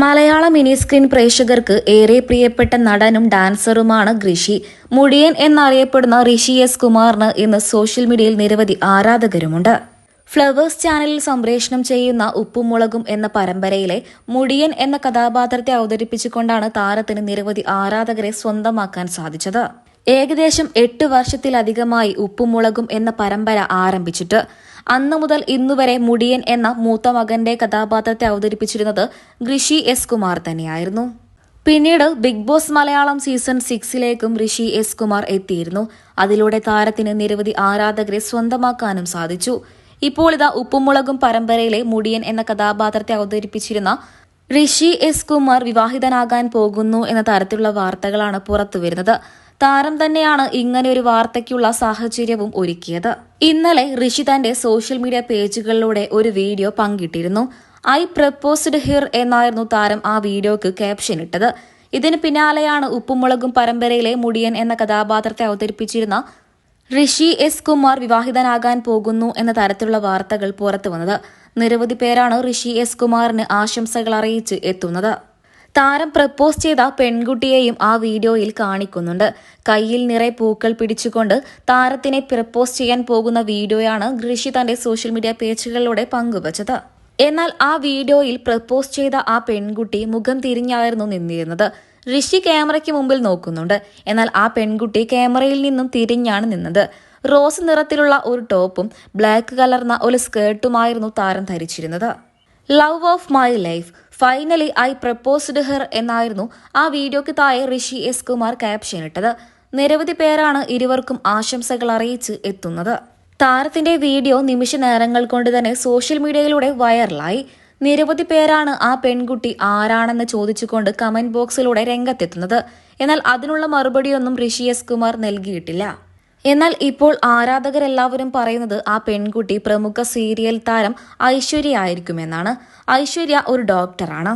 മലയാള mini screen പ്രേക്ഷകർക്ക് ഏറെ പ്രിയപ്പെട്ട നടനും ഡാൻസറുമാണ് ഋഷി മുടിയൻ എന്നറിയപ്പെടുന്ന ഋഷി എസ് കുമാറിന് ഇന്ന് സോഷ്യൽ മീഡിയയിൽ നിരവധി ആരാധകരുമുണ്ട്. ഫ്ലവേഴ്സ് ചാനലിൽ സംപ്രേഷണം ചെയ്യുന്ന ഉപ്പുമുളകും എന്ന പരമ്പരയിലെ മുടിയൻ എന്ന കഥാപാത്രത്തെ അവതരിപ്പിച്ചുകൊണ്ടാണ് താരത്തിന് നിരവധി ആരാധകരെ സ്വന്തമാക്കാൻ സാധിച്ചത്. ഏകദേശം എട്ട് വർഷത്തിലധികമായി ഉപ്പുമുളകും എന്ന പരമ്പര ആരംഭിച്ചിട്ട് അന്നു മുതൽ ഇന്നുവരെ മുടിയൻ എന്ന മൂത്ത മകന്റെ കഥാപാത്രത്തെ അവതരിപ്പിച്ചിരുന്നത് ഋഷി എസ് കുമാർ തന്നെയായിരുന്നു. പിന്നീട് ബിഗ് ബോസ് മലയാളം സീസൺ സിക്സിലേക്കും ഋഷി എസ് കുമാർ എത്തിയിരുന്നു. അതിലൂടെ താരത്തിന് നിരവധി ആരാധകരെ സ്വന്തമാക്കാനും സാധിച്ചു. ഇപ്പോൾ ഇതാ ഉപ്പുമുളകും പരമ്പരയിലെ മുടിയൻ എന്ന കഥാപാത്രത്തെ അവതരിപ്പിച്ചിരുന്ന ഋഷി എസ് കുമാർ വിവാഹിതനാകാൻ പോകുന്നു എന്ന തരത്തിലുള്ള വാർത്തകളാണ് പുറത്തുവരുന്നത്. താരം തന്നെയാണ് ഇങ്ങനെ ഒരു വാർത്തയ്ക്കുള്ള സാഹചര്യവും ഒരുക്കിയത്. ഇന്നലെ ഋഷി തന്റെ സോഷ്യൽ മീഡിയ പേജുകളിലൂടെ ഒരു വീഡിയോ പങ്കിട്ടിരുന്നു. ഐ പ്രപ്പോസ്ഡ് ഹിർ എന്നായിരുന്നു താരം ആ വീഡിയോക്ക് ക്യാപ്ഷൻ ഇട്ടത് ഇതിന് പിന്നാലെയാണ് ഉപ്പുമുളകും പരമ്പരയിലെ മുടിയൻ എന്ന കഥാപാത്രത്തെ അവതരിപ്പിച്ചിരുന്ന ഋഷി എസ് കുമാർ വിവാഹിതനാകാൻ പോകുന്നു എന്ന തരത്തിലുള്ള വാർത്തകൾ പുറത്തു വന്നത് നിരവധി പേരാണ് ഋഷി എസ് കുമാറിന് ആശംസകൾ അറിയിച്ച് എത്തുന്നത്. താരം പ്രപ്പോസ് ചെയ്ത പെൺകുട്ടിയെയും ആ വീഡിയോയിൽ കാണിക്കുന്നുണ്ട്. കയ്യിൽ നിറയെ പൂക്കൾ പിടിച്ചുകൊണ്ട് താരത്തിനെ പ്രപ്പോസ് ചെയ്യാൻ പോകുന്ന വീഡിയോയാണ് ഋഷി തന്റെ സോഷ്യൽ മീഡിയ പേജുകളിലൂടെ പങ്കുവച്ചത്. എന്നാൽ ആ വീഡിയോയിൽ പ്രപ്പോസ് ചെയ്ത ആ പെൺകുട്ടി മുഖം തിരിഞ്ഞായിരുന്നു നിന്നിരുന്നത്. ഋഷി ക്യാമറയ്ക്ക് മുമ്പിൽ നോക്കുന്നുണ്ട്. എന്നാൽ ആ പെൺകുട്ടി ക്യാമറയിൽ നിന്നും തിരിഞ്ഞാണ് നിന്നത്. റോസ് നിറത്തിലുള്ള ഒരു ടോപ്പും ബ്ലാക്ക് കലർന്ന ഒരു സ്കേർട്ടുമായിരുന്നു താരം ധരിച്ചിരുന്നത്. Love of my life finally I proposed her എന്നായിരുന്നു ആ വീഡിയോയ്ക്ക് താഴെ ഋഷി എസ് കുമാർ ക്യാപ്ഷൻ ഇട്ടത്. നിരവധി പേരാണ് ഇരുവർക്കും ആശംസകൾ അറിയിച്ച് എത്തുന്നത്. താരത്തിന്റെ വീഡിയോ നിമിഷ നേരങ്ങൾ കൊണ്ട് തന്നെ സോഷ്യൽ മീഡിയയിലൂടെ വൈറലായി നിരവധി പേരാണ് ആ പെൺകുട്ടി ആരാണെന്ന് ചോദിച്ചുകൊണ്ട് കമന്റ് ബോക്സിലൂടെ രംഗത്തെത്തുന്നത്. എന്നാൽ അതിനുള്ള മറുപടിയൊന്നും ഋഷി എസ് കുമാർ നൽകിയിട്ടില്ല. എന്നാൽ ഇപ്പോൾ ആരാധകരെല്ലാവരും പറയുന്നത് ആ പെൺകുട്ടി പ്രമുഖ സീരിയൽ താരം ഐശ്വര്യ ആയിരിക്കുമെന്നാണ്. ഐശ്വര്യ ഒരു ഡോക്ടറാണ്.